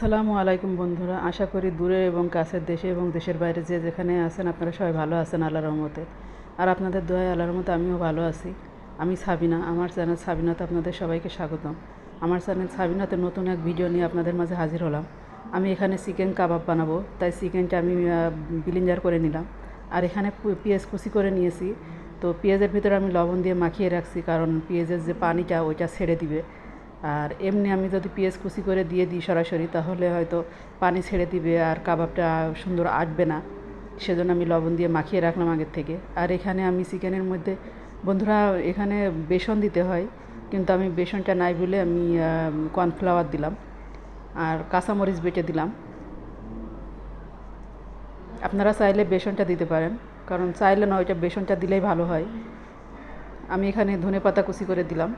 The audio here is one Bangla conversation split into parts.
আসসালামু আলাইকুম বন্ধুরা। আশা করি দূরে এবং কাছের দেশে এবং দেশের বাইরে যে যেখানে আছেন আপনারা সবাই ভালো আছেন আল্লাহর রহমতে। আর আপনাদের দোয়ায় আল্লাহর রহমতে আমিও ভালো আছি। আমি সাবিনা, আমার চ্যানেল সাবিনাতে আপনাদের সবাইকে স্বাগতম। আমার চ্যানেল সাবিনাতে নতুন এক ভিডিও নিয়ে আপনাদের মাঝে হাজির হলাম। আমি এখানে চিকেন কাবাব বানাবো, তাই চিকেনটা আমি বিলিঞ্জার করে নিলাম। আর এখানে পেঁয়াজ কুচি করে নিয়েছি। তো পেঁয়াজের ভিতরে আমি লবণ দিয়ে মাখিয়ে রাখছি, কারণ পেঁয়াজের যে পানিটা, ওইটা ছেড়ে দিবে। আর এমনি আমি যদি পেঁয়াজ কুচি করে দিয়ে দিই সরাসরি, তাহলে হয়তো পানি ছেড়ে দিবে আর কাবাবটা সুন্দর আঁটবে না। সেজন্য আমি লবণ দিয়ে মাখিয়ে রাখলাম আগের থেকে। আর এখানে আমি চিকেনের মধ্যে, বন্ধুরা এখানে বেসন দিতে হয়, কিন্তু আমি বেসনটা নাই বলে আমি কর্নফ্লাওয়ার দিলাম আর কাঁচামরিচ বেটে দিলাম। আপনারা চাইলে বেসনটা দিতে পারেন, কারণ চাইলে না, ওইটা বেসনটা দিলেই ভালো হয়। আমি এখানে ধনে পাতা কুচি করে দিলাম।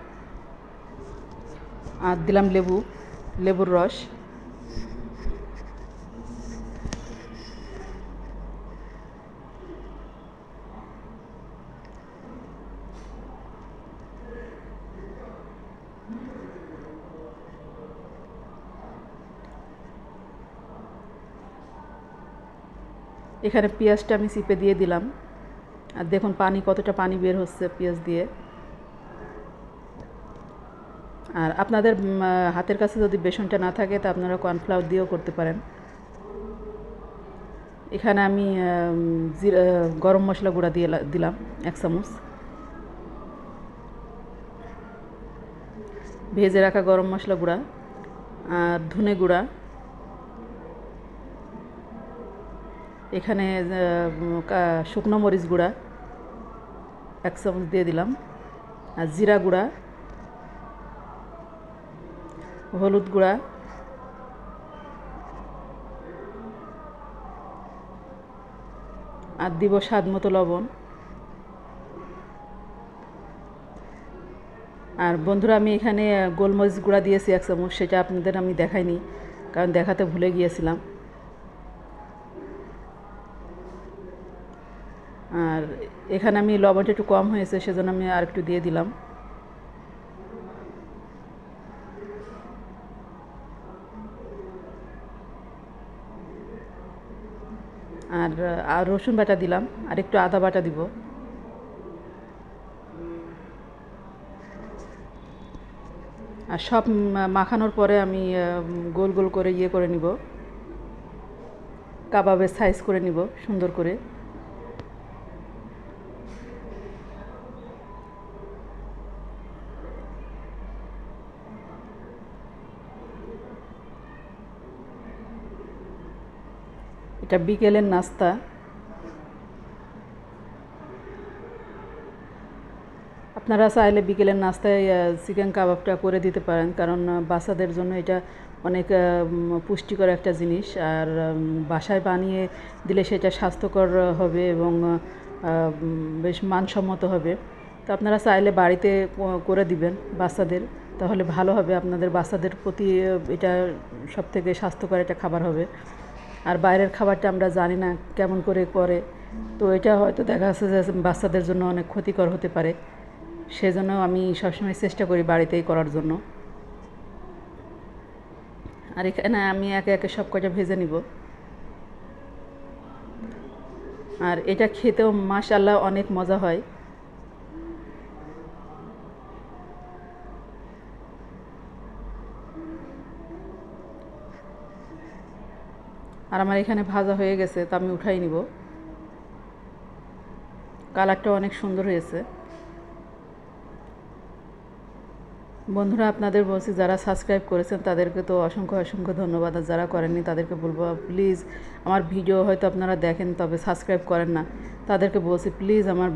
আর দিলাম লেবু, লেবুর রস। এখানে পেঁয়াজটা আমি চিপে দিয়ে দিলাম। আর দেখুন পানি, কতটা পানি বের হচ্ছে পেঁয়াজ দিয়ে। আর আপনাদের হাতের কাছে যদি বেসনটা না থাকে, তা আপনারা কর্নফ্লাওয়ার দিয়েও করতে পারেন। এখানে আমি গরম মশলা গুঁড়া দিয়ে দিলাম, এক চামচ। ভেজে রাখা গরম মশলা গুঁড়া আর ধনে গুঁড়া। এখানে শুকনো মরিচ গুঁড়া, এক চামচ দিয়ে দিলাম। আর জিরা গুঁড়া হলুদ গুঁড়া। আর দিব স্বাদ মতো লবণ। আর বন্ধুরা, আমি এখানে গোলমরিচ গুঁড়া দিয়েছি এক চামচ, সেটা আপনাদের আমি দেখাইনি, কারণ দেখাতে ভুলে গিয়েছিলাম। আর এখানে আমি লবণটা একটু কম হয়েছে, সেজন্য আমি আর একটু দিয়ে দিলাম। আর আর রসুন বাটা দিলাম, আর একটু আদা বাটা দিব। আর সব মাখানোর পরে আমি গোল গোল করে ইয়ে করে নিব। কাবাবের সাইজ করে নিব, সুন্দর করে। এটা বিকেলের নাস্তা। আপনারা চাইলে বিকেলের নাস্তায় চিকেন কাবাবটা করে দিতে পারেন, কারণ বাচ্চাদের জন্য এটা অনেক পুষ্টিকর একটা জিনিস। আর বাসায় বানিয়ে দিলে সেটা স্বাস্থ্যকর হবে এবং বেশ মানসম্মত হবে। তো আপনারা চাইলে বাড়িতে করে দিবেন বাচ্চাদের। তাহলে ভালো হবে, আপনাদের বাচ্চাদের প্রতি এটা সব থেকে স্বাস্থ্যকর একটা খাবার হবে। আর বাইরের খাবারটা আমরা জানি না কেমন করে করে তো এটা হয়তো দেখা যাচ্ছে যে বাচ্চাদের জন্য অনেক ক্ষতিকর হতে পারে। সেজন্য আমি সবসময় চেষ্টা করি বাড়িতেই করার জন্য। আর এখানে আমি একে একে সব কটা ভেজে নিব। আর এটা খেতেও মাশাল্লাহ অনেক মজা হয়। আর আমার এখানে ভাজা হয়ে গেছে, তো আমি উঠাই নিব। কালারটা অনেক সুন্দর হয়েছে। বন্ধুরা, আপনাদের বলছি, যারা সাবস্ক্রাইব করেছেন, তাদেরকে তো অসংখ্য অসংখ্য ধন্যবাদ। আর যারা করেননি, তাদেরকে বলব, প্লিজ, আমার ভিডিও হয়তো আপনারা দেখেন, তবে সাবস্ক্রাইব করেন না। তাদেরকে বলছি, প্লিজ, আমার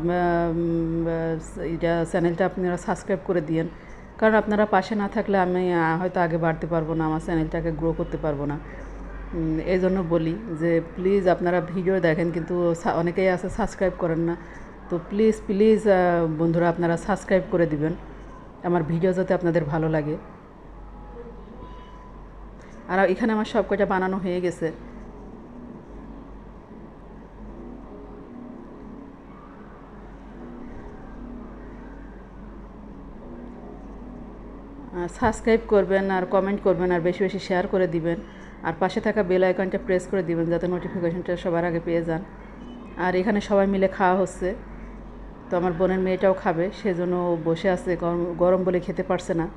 এটা চ্যানেলটা আপনারা সাবস্ক্রাইব করে দিয়েন। কারণ আপনারা পাশে না থাকলে আমি হয়তো আগে বাড়তে পারব না, আমার চ্যানেলটাকে গ্রো করতে পারব না। এই জন্য বলি যে প্লিজ আপনারা ভিডিও দেখেন, কিন্তু অনেকেই আছে সাবস্ক্রাইব করেন না। তো প্লিজ প্লিজ বন্ধুরা, আপনারা সাবস্ক্রাইব করে দিবেন। আমার ভিডিও যাতে আপনাদের ভালো লাগে। আর এখানে আমার সব কটা বানানো হয়ে গেছে। সাবস্ক্রাইব করবেন আর কমেন্ট করবেন আর বেশি বেশি শেয়ার করে দিবেন। আর পাশে থাকা বেল আইকনটা প্রেস করে দিবেন যাতে নোটিফিকেশনটা সবার আগে পেয়ে যান। আর এখানে সবাই মিলে খাওয়া হচ্ছে। তো আমার বোনের মেয়েটাও খাবে, সেজন্য বসে আছে, গরম গরম বলে খেতে পারছে না।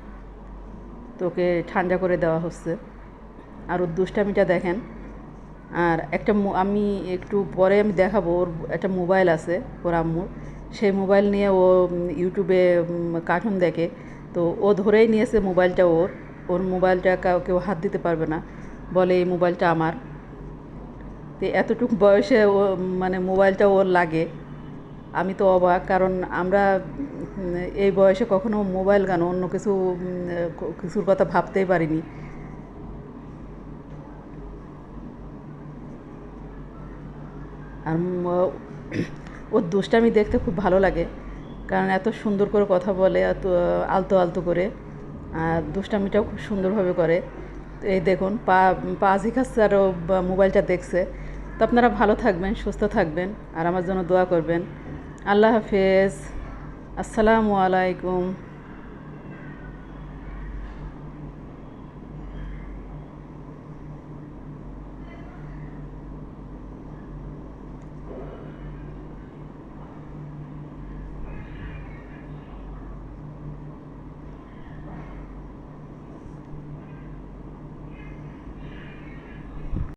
তো ওকে ঠান্ডা করে দেওয়া হচ্ছে। আর ওর দুষ্টামিটা দেখেন। আর একটা আমি একটু পরে আমি দেখাবো, ওর একটা মোবাইল আছে, ওর আম্মুর। সেই মোবাইল নিয়ে ও ইউটিউবে কার্টুন দেখে। তো ও ধরেই নিয়েছে মোবাইলটা ওর। ওর মোবাইলটা কেউ হাত দিতে পারবে না। বলে, এই মোবাইলটা আমার। তো এতটুকু বয়সে ও মানে মোবাইলটা ওর লাগে। আমি তো অবাক, কারণ আমরা, এই বয়সে কখনো মোবাইল গান, অন্য কিছু কিছুর কথা ভাবতেই পারিনি। আর ওর দুষ্টামি দেখতে খুব ভালো লাগে, কারণ এত সুন্দর করে কথা বলে, এত আলতো আলতো করে, আর দুষ্টামিটাও খুব সুন্দরভাবে করে। এই দেখুন, পা পা ঝিকাচ্ছে আর মোবাইলটা দেখছে। তো আপনারা ভালো থাকবেন, সুস্থ থাকবেন, আর আমার জন্য দোয়া করবেন। আল্লাহ হাফেজ। আসসালামু আলাইকুম।